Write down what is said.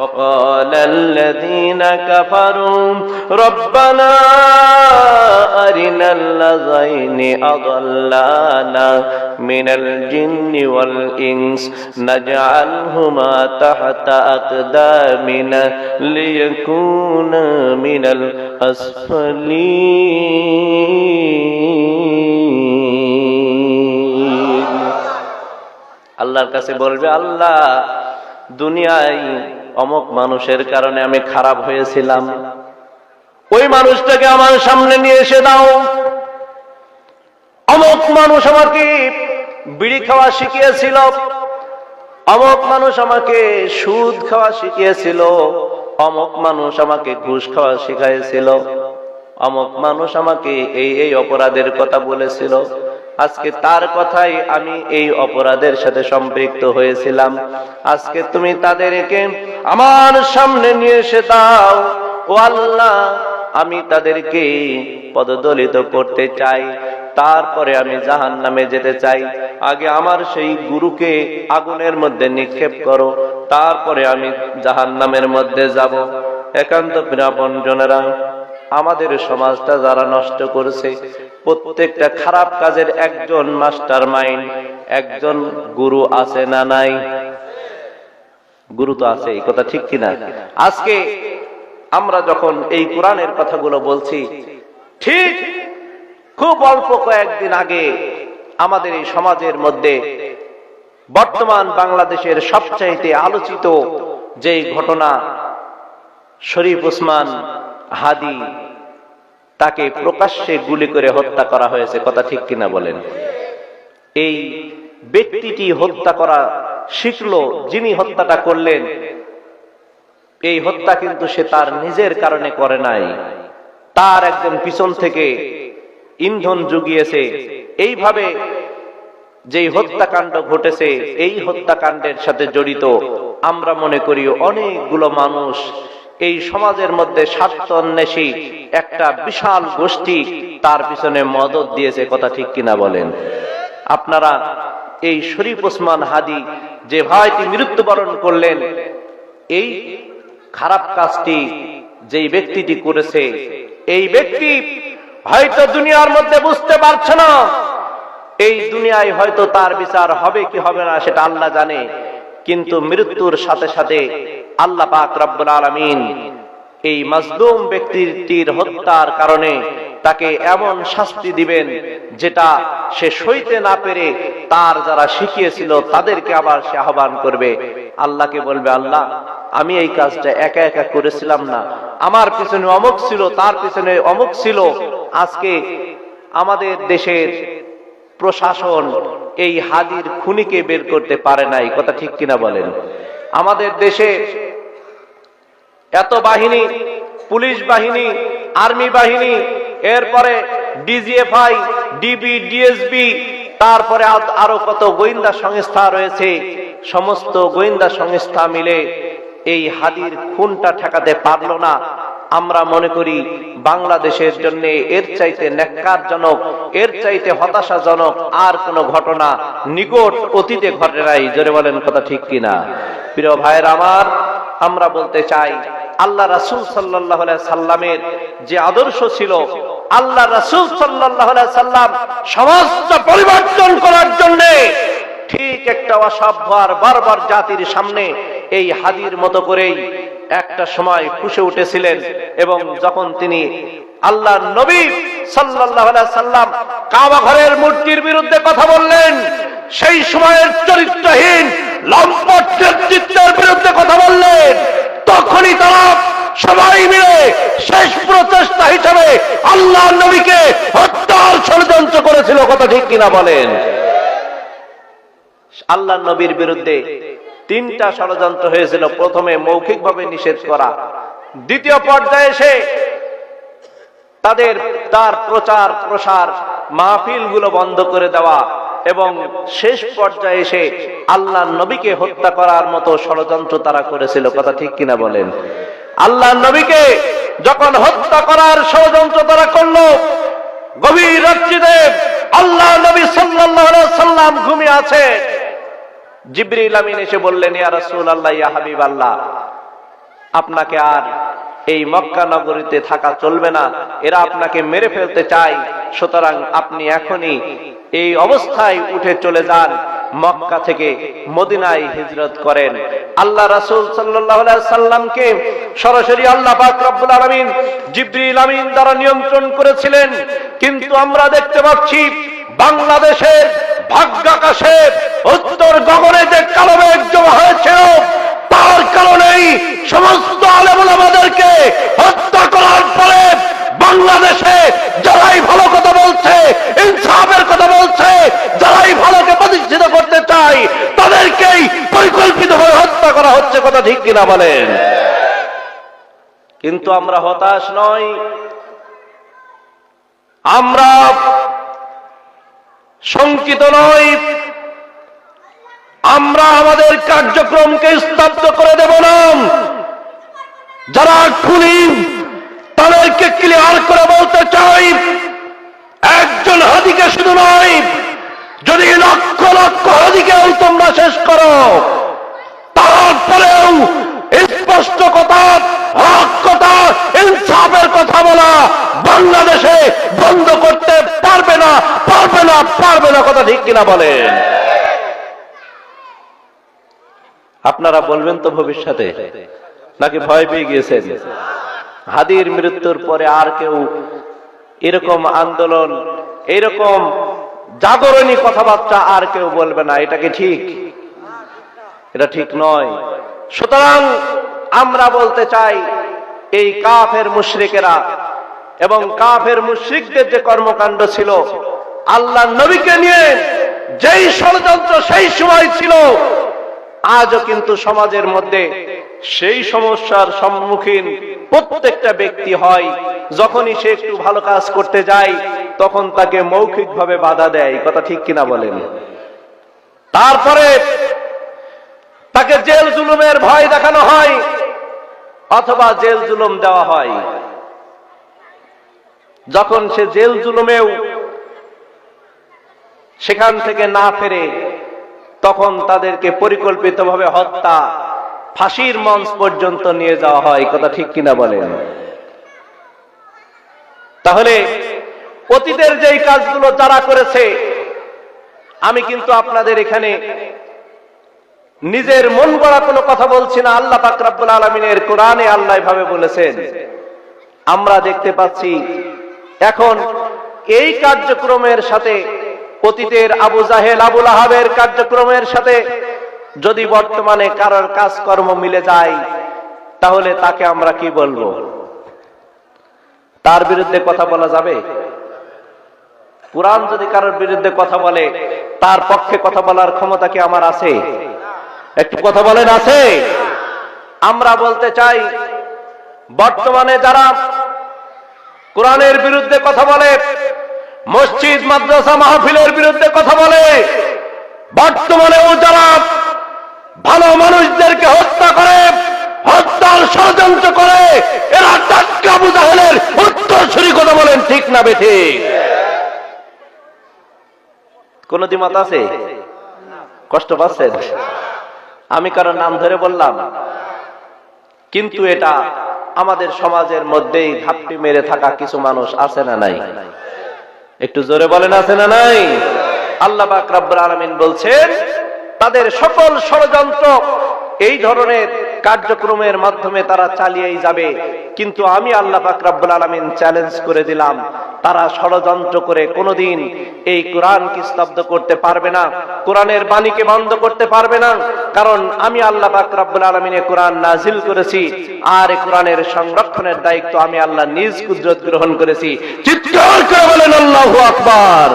وقال الذين كفروا ربنا أرنا الذين أضلانا من الجن والإنس نجعلهما تحت أقدامنا ليكونا من الأسفلين আল্লাহর কাছে বলবে আল্লাহ দুনিয়ায় অমক মানুষের কারণে আমি খারাপ হয়েছিলাম। ওই মানুষটাকে আমার সামনে নিয়ে এসে দাও। অমক মানুষ আমাকে বিড়ি খাওয়া শিখিয়েছিল। অমক মানুষ আমাকে সুদ খাওয়া শিখিয়েছিল। অমক মানুষ আমাকে ঘুষ খাওয়া শিখাইছিল। অমক মানুষ আমাকে এই এই অপরাধের কথা বলেছিল। আজকে তার কথাই আমি এই অপরাধের সাথে সম্পৃক্ত হয়েছিলাম। আজকে তুমি তাদেরকে আমার সামনে নিয়ে এসে দাও। ও আল্লাহ, আমি তাদেরকে পদদলিত করতে চাই। তারপরে আমি জাহান নামে যেতে চাই। আগে আমার সেই গুরুকে আগুনের মধ্যে নিক্ষেপ করো। তারপরে আমি জাহান নামের মধ্যে যাব। একান্ত প্রিয়াপন জনেরা আমাদের সমাজটা যারা নষ্ট করেছে, প্রত্যেকটা খারাপ কাজের একজন মাস্টার মাইন্ড, একজন গুরু আছে না নাই? গুরু তো আছে, এই কথা ঠিক কিনা? আজকে আমরা যখন এই কোরআনের কথাগুলো বলছি, ঠিক খুব অল্প কয়েকদিন আগে আমাদের এই সমাজের মধ্যে বর্তমান বাংলাদেশের সবচাইতে আলোচিত যে ঘটনা, শরীফ ওসমান হাদি তাকে প্রকাশ্যে গুলি করে হত্যা করা হয়েছে, কথা ঠিক কিনা বলেন? এই ব্যক্তিটি হত্যা করা শিখলো, যিনি হত্যাটা করলেন, এই হত্যা কিন্তু সে তার নিজের কারণে করে নাই। তার একজন পিছন থেকে ইন্ধন জুগিয়েছে। এইভাবে যেই হত্যাকাণ্ড ঘটেছে, এই হত্যাকাণ্ডের সাথে জড়িত, আমরা মনে করি অনেকগুলো মানুষ এই সমাজের মধ্যে স্বার্থ অন্বেষী একটা বিশাল গোষ্ঠী তার পিছনে মদত দিয়েছে, কথা ঠিক কিনা বলেন? আপনারা এই শরীফ ওসমান হাদি যে ভাইটি মৃত্যুবরণ করলেন, এই খারাপ কাজটি যেই ব্যক্তিটি করেছে, এই ব্যক্তি হয়তো দুনিয়ার মধ্যে বুঝতে পারছে না, এই দুনিয়ায় হয়তো তার বিচার হবে কি হবে না সেটা আল্লাহ জানে। কিন্তু মৃত্যুর সাথে সাথে আল্লাহ পাক রব্বুল আলামিন এই মাজলুম ব্যক্তিটির হত্যার কারণে তাকে এমন শাস্তি দিবেন যেটা সে সইতে না পেরে তার যারা শিখিয়েছিল তাদেরকে আবার সে আহ্বান করবে। আল্লাহকে বলবে, আল্লাহ, আমি এই কাজটা একা একা করেছিলাম না। আমার পিছনে অমুক ছিল, তার পিছনে অমুক ছিল। আজকে আমাদের দেশের প্রশাসন এই হাদির খুনিকে বের করতে পারে নাই। কথা ঠিক কিনা বলেন? আমাদের দেশে এত বাহিনী, পুলিশ বাহিনী, আর্মি বাহিনী, এরপরে ডিজিএফআই, ডিবি, ডিএসবি, তারপরে আরও কত গোয়েন্দা সংস্থা রয়েছে, সমস্ত গোয়েন্দা সংস্থা মিলে এই হাদির খুনটা ঠেকাতে পারল না। আমরা মনে করি বাংলাদেশের জন্য এর চাইতে ন্যাক্কারজনক, এর চাইতে হতাশাজনক আর কোন ঘটনা নিকট অতীতে ঘটে নাই। জোরে বলেন কথা ঠিক কিনা? প্রিয় ভাইয়ের আমার, আমরা বলতে চাই, আল্লাহ রাসূল আলাইহি সাল্লামের যে আদর্শ ছিল, আল্লাহ রাসূল আলাইহি সাল্লাম সমস্ত পরিবর্তন করার জন্য ঠিক একটা অসভ্য আর বারবার জাতির সামনে এই হাদির মতো করেই একটা সময় ফুসে উঠেছিলেন এবং যখন তিনি আল্লাহ নবী আলাইহি সাল্লাম কাবা ঘরের মূর্তির বিরুদ্ধে কথা বললেন, সেই সময়ের চরিত্রহীন নেতৃত্বের বিরুদ্ধে কথা বললেন, তখনই তারা সবাই মিলে শেষ প্রচেষ্টা হিসেবে আল্লাহ নবীকে হত্যার ষড়যন্ত্র করেছিল। কথা ঠিক কিনা বলেন? আল্লাহ নবীর বিরুদ্ধে তিনটা ষড়যন্ত্র হয়েছিল। প্রথমে মৌখিকভাবে নিষেধ করা। দ্বিতীয় পর্যায়ে এসে তাদের তার প্রচার, প্রসার মাহফিলগুলো বন্ধ করে দেওয়া এবং শেষ পর্যায়ে এসে আল্লাহ নবীকে হত্যা করার মতো ষড়যন্ত্র তারা করেছিল। কথা ঠিক কিনা বলেন? আল্লাহ নবীকে যখন হত্যা করার ষড়যন্ত্র তারা করল, গভীর রাত্রিতে আল্লাহ নবী আলাইহি সাল্লাম ঘুমিয়ে আছে। জিবরিল আমিন এসে বললেন, ইয়া রাসূলুল্লাহ, ইয়া হাবিবাল্লাহ, আপনাকে আর এই মক্কা নগরীতে থাকা চলবে না। এরা আপনাকে মেরে ফেলতে চায়। সুতরাং আপনি এখনই এই অবস্থায় উঠে চলে যান, মক্কা থেকে মদিনায় হিজরত করেন। আল্লাহ রাসূল সাল্লামকে সরাসরি আল্লাহ রব্বুল আলামিন আমিন দ্বারা নিয়ন্ত্রণ করেছিলেন। কিন্তু আমরা দেখতে পাচ্ছি, বাংলাদেশের ভাগ্যাকাশে উত্তর গগনে যে কালো মেঘ জমা হয়েছিল, তার কারণেই সমস্ত আলেমুলামাদেরকে হত্যা করার পরে বাংলাদেশে যারাই ভালো কথা বলছে, ইনসাফের কথা বলছে, যারাই ভালোকে প্রতিষ্ঠিত করতে চায়, তাদেরকেই পরিকল্পিতভাবে হত্যা করা হচ্ছে কথা ঠিক কিনা বলেন? কিন্তু আমরা হতাশ নই। আমরা শঙ্কিত নই। আমরা আমাদের কার্যক্রমকে স্তব্ধ করে দেব না। যারা খুনি, তাদেরকে ক্লিয়ার করে বলতে চাই, একজন হাদিকে শুধু নয়, যদি লক্ষ লক্ষ হাদিকেও তোমরা শেষ করো, তারপরেও স্পষ্ট কথা, হক কথা, ইনসাফের কথা বলা বাংলাদেশে বন্ধ করতে পারবে না। পারবে না কথা ঠিক কিনা বলেন? আপনারা বলবেন তো ভবিষ্যতে, নাকি ভয় পেয়ে গিয়েছেন? হাদির মৃত্যুর পরে আর কেউ এরকম আন্দোলন, এরকম জাগরণী কথাবার্তা আর কেউ বলবে না, এটা কি ঠিক? এটা ঠিক নয়। সুতরাং আমরা বলতে চাই, এই কাফের মুশরিকেরা এবং কাফের মুশরিকদের যে কর্মকাণ্ড ছিল আল্লাহ নবীকে নিয়ে যেই ষড়যন্ত্র সেই সময় ছিল, আজও কিন্তু সমাজের মধ্যে সেই সমস্যার সম্মুখীন প্রত্যেকটা ব্যক্তি হয়। যখনই সে একটু ভালো কাজ করতে যায়, তখন তাকে মৌখিকভাবে বাধা দেয়। কথা ঠিক কিনা বলেন? তারপরে তাকে জেল জুলুমের ভয় দেখানো হয়, অথবা জেল জুলুম দেওয়া হয়। যখন সে জেল জুলুমেও সেখান থেকে না ফেরে তখন তাদেরকে পরিকল্পিতভাবে হত্যা, ফাঁসির মঞ্চ পর্যন্ত নিয়ে যাওয়া হয়। কথা ঠিক কিনা বলেন? তাহলে অতীতের যেই কাজগুলো যারা করেছে, আমি কিন্তু আপনাদের এখানে নিজের মন গড়া কোনো কথা বলছি না। আল্লাহ পাকরাবুল আলমিনের কোরআনে আল্লাহ ভাবে বলেছেন, আমরা দেখতে পাচ্ছি, এখন এই কার্যক্রমের সাথে অতীতের আবু জাহেল আবুল আহাবের কার্যক্রমের সাথে যদি বর্তমানে কারোর কাজকর্ম মিলে যায়, তাহলে তাকে আমরা কি বলব? তার বিরুদ্ধে কথা বলা যাবে? কোরআন যদি কারোর বিরুদ্ধে কথা বলে, তার পক্ষে কথা বলার ক্ষমতা কি আমার আছে? একটু কথা বলেন, আছে। আমরা বলতে চাই, বর্তমানে যারা কোরআনের বিরুদ্ধে কথা বলে মসজিদ, মাদ্রাসা, মাহফিলের বিরুদ্ধে কথা বলে। বর্তমানেও যারা ভালো মানুষদেরকে হত্যা করে হত্যার ষড়যন্ত্র করে, এরা টাটকা বুজাহেলের উত্তরসূরি কথা বলেন ঠিক না বেঠে কোন দ্বিমত আছে? কষ্ট পাচ্ছেন? আমি কারও নাম ধরে বললাম। কিন্তু এটা আমাদের সমাজের মধ্যেই ঘাপটি মেরে থাকা কিছু মানুষ আছে না নাই? একটু জোরে বলেন, আছে না নাই? আল্লাহ পাক আলমিন আলামিন বলছেন, তাদের সকল ষড়যন্ত্র এই ধরনের কার্যক্রমের মাধ্যমে তারা চালিয়েই যাবে। কিন্তু আমি আল্লাহ পাক রব্বুল আলামিন চ্যালেঞ্জ করে দিলাম। তারা ষড়যন্ত্র করে কোনোদিন এই কোরআনকে স্তব্ধ করতে পারবে না, কোরআনের বাণীকে বন্ধ করতে পারবে না। কারণ আমি আল্লাহ পাক রব্বুল আলামিনে কোরআন নাজিল করেছি, আর কোরআনের সংরক্ষণের দায়িত্ব আমি আল্লাহ নিজ কুদরত গ্রহণ করেছি। চিৎকার করে বলেন, আল্লাহু আকবার!